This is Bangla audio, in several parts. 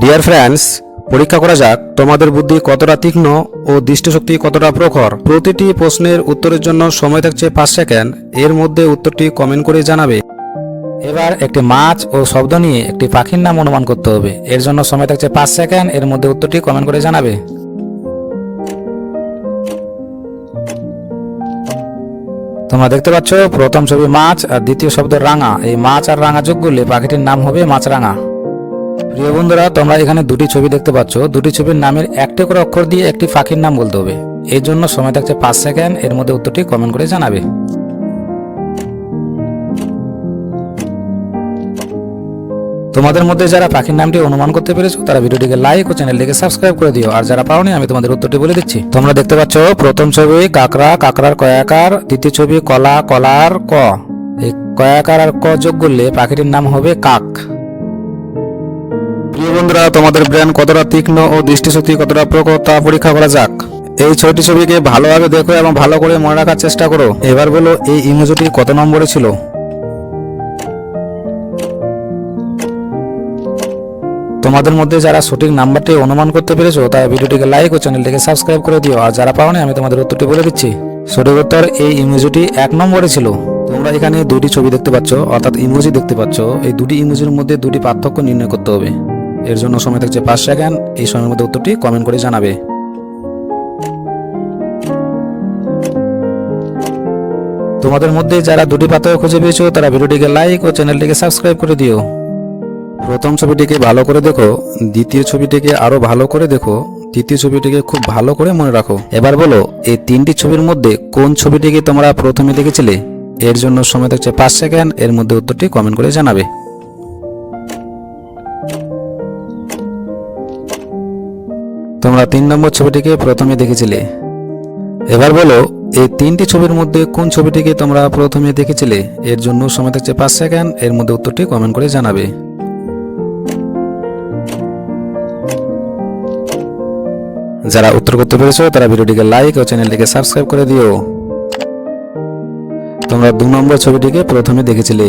ডিয়ার ফ্রেন্ডস পরীক্ষা করা যাক তোমাদের বুদ্ধি কতটা তীক্ষ্ণ ও দৃষ্টিশক্তি কতটা প্রখর। প্রতিটি প্রশ্নের উত্তরের জন্য সময় থাকছে পাঁচ সেকেন্ড। এর মধ্যে উত্তরটি কমেন্ট করে জানাবে। এবার একটি মাছ ও শব্দ নিয়ে একটি পাখির নাম অনুমান করতে হবে। এর জন্য সময় থাকছে পাঁচ সেকেন্ড। এর মধ্যে উত্তরটি কমেন্ট করে জানাবে। তোমরা দেখতে পাচ্ছ, প্রথম ছবি মাছ আর দ্বিতীয় শব্দ রাঙা। এই মাছ আর রাঙা যোগ করলে পাখিটির নাম হবে মাছরাঙা। প্রিয় বন্ধুরা, তোমরা এখানে দুটি ছবি দেখতে পাচ্ছ। দুটি ছবির নামের একটি করে অক্ষর দিয়ে একটি পাখির নাম বলতে হবে। এর জন্য সময় থাকছে পাঁচ সেকেন্ড। এর মধ্যে উত্তরটি কমেন্ট করে জানাবে। তোমাদের মধ্যে যারা পাখির নামটি অনুমান করতে পেরেছ, তারা ভিডিওটিকে লাইক ও চ্যানেলটিকে সাবস্ক্রাইব করে দিও। আর যারা পাওনি, আমি তোমাদের উত্তরটি বলে দিচ্ছি। তোমরা দেখতে পাচ্ছ, প্রথম ছবি কাকড়া, কাকড়ার কয়াকার, দ্বিতীয় ছবি কলা, কলার ক। এই কয়াকার আর ক যোগ করলে পাখিটির নাম হবে কাক। প্রিয় বন্ধুরা, তোমাদের ব্রেন কতটা তীক্ষ্ণ ও দৃষ্টিশক্তি কতটা প্রখর তা পরীক্ষা করা যাক। এই ছয়টি ছবিকে ভালোভাবে দেখো এবং ভালো করে মনে রাখার চেষ্টা করো। এবার বলো, এই ইমোজিটি কত নম্বরে ছিল? তোমাদের মধ্যে যারা সঠিক নাম্বারটি অনুমান করতে পেরেছ তারা ভিডিওটিকে লাইক ও চ্যানেলটিকে সাবস্ক্রাইব করে দিও। আর যারা পাওনি, আমি তোমাদের উত্তরটি বলে দিচ্ছি। সঠিক উত্তর এই ইমোজিটি এক নম্বরে ছিল। তোমরা এখানে দুটি ছবি দেখতে পাচ্ছ, অর্থাৎ ইমোজি দেখতে পাচ্ছ। এই দুটি ইমোজির মধ্যে দুটি পার্থক্য নির্ণয় করতে হবে। এর জন্য সময় থাকছে পাঁচ সেকেন্ড এই সময়ের মধ্যে উত্তরটি কমেন্ট করে জানাবে। তোমাদের মধ্যে যারা দুটি পার্থক্য খুঁজে পেয়েছ, তারা ভিডিওটিকে লাইক ও চ্যানেলটিকে সাবস্ক্রাইব করে দিও। প্রথম ছবিটিকে ভালো করে দেখো, দ্বিতীয় ছবিটিকে আরও ভালো করে দেখো, তৃতীয় ছবিটিকে খুব ভালো করে মনে রাখো। এবার বলো, এই তিনটি ছবির মধ্যে কোন ছবিটিকে তোমরা প্রথমে দেখেছিলে? এর জন্য সময় থাকছে পাঁচ সেকেন্ড, এর মধ্যে উত্তরটি কমেন্ট করে জানাবে। তোমরা তিন নম্বর ছবিটিকে প্রথমে দেখেছিলে। এবার বলো, এই তিনটি ছবির মধ্যে কোন ছবিটিকে তোমরা প্রথমে দেখেছিলে? এর জন্য সময় থাকছে পাঁচ সেকেন্ড, এর মধ্যে উত্তরটি কমেন্ট করে জানাবে। যারা উত্তর করতে পেরেছ, তারা ভিডিওটিকে লাইক ও চ্যানেলটিকে সাবস্ক্রাইব করে দিও। তোমরা দু নম্বর ছবিটিকে প্রথমে দেখেছিলে।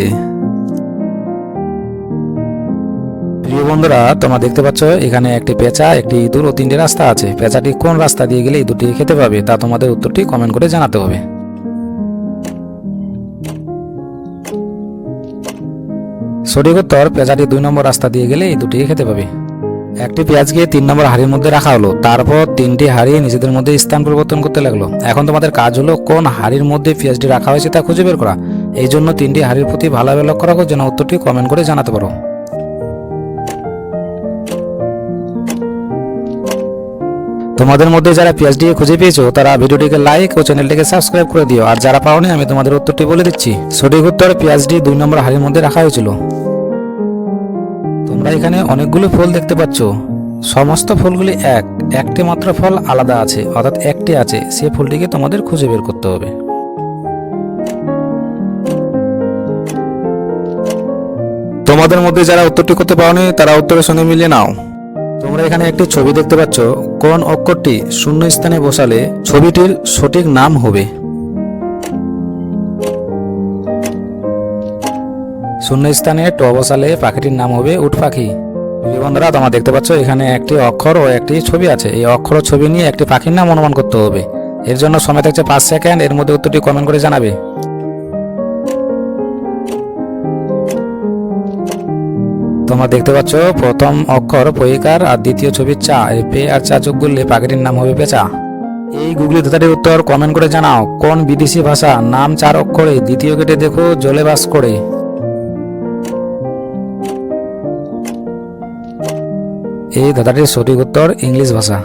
প্রিয় বন্ধুরা, তোমরা দেখতে পাচ্ছ, এখানে একটি পেঁচা, একটি ইঁদুর ও তিনটি রাস্তা আছে। পেঁচাটি কোন রাস্তা দিয়ে গেলে ইঁদুরটি খেতে পাবে, তা তোমাদের উত্তরটি কমেন্ট করে জানাতে হবে। সঠিক উত্তর, পেঁচাটি দুই নম্বর রাস্তা দিয়ে গেলে এই দুটি খেতে পাবে। একটি পেঁয়াজকে তিন নম্বর হাড়ির মধ্যে রাখা হলো। তারপর তিনটি হাড়ি নিজেদের মধ্যে স্থান পরিবর্তন করতে লাগল। এখন তোমাদের কাজ হলো কোন হাড়ির মধ্যে পেঁয়াজটি রাখা হয়েছে তা খুঁজে বের করা। এই জন্য তিনটি হাড়ির প্রতি ভালোভাবে লক্ষ্য রাখো, যেন উত্তরটি কমেন্ট করে জানাতে পারো। তোমাদের মধ্যে যারা পিএইচডি খুঁজে পেয়েছ, তারা ভিডিওটিকে লাইক ও চ্যানেলটিকে সাবস্ক্রাইব করে দিও। আর যারা পাওনি, আমি তোমাদের উত্তরটি বলে দিচ্ছি। সঠিক উত্তর পিএইচডি দুই নম্বর হাড়ির মধ্যে রাখা হয়েছিল। তোমরা এখানে অনেকগুলো ফল দেখতে পাচ্ছ। সমস্ত ফলগুলি এক, একটি মাত্র ফল আলাদা আছে, অর্থাৎ একটি আছে। সেই ফলটিকে তোমাদের খুঁজে বের করতে হবে। তোমাদের মধ্যে যারা উত্তরটি করতে পারোনি, তারা উত্তরের সঙ্গে মিলিয়ে নাও। তোমরা এখানে একটি ছবি দেখতে পাচ্ছ। কোন অক্ষরটি শূন্য স্থানে বসালে ছবিটির সঠিক নাম হবে। শূন্য স্থানে ট বসালে পাখিটির নাম হবে উট পাখি। বন্ধুরা, তোমরা দেখতে পাচ্ছ, এখানে একটি অক্ষর ও একটি ছবি আছে। এই অক্ষর ছবি নিয়ে একটি পাখির নাম অনুমান করতে হবে। এর জন্য সময় থাকছে পাঁচ সেকেন্ড। এর মধ্যে উত্তরটি কমেন্ট করে জানাবে। তোমরা দেখতে পাচ্ছ, প্রথম অক্ষর পইকার আর দ্বিতীয় ছবি চা। এই পে আর চা যোগ করলে পাখিটির নাম হবে পেঁচা। এই গুগলি ধাঁধাটির উত্তর কমেন্ট করে জানাও। কোন বিদেশি ভাষা নাম চার অক্ষরে দ্বিতীয় কেটে দেখো, জলে বাস করে। এই ধাঁধাটির সঠিক উত্তর ইংলিশ ভাষা।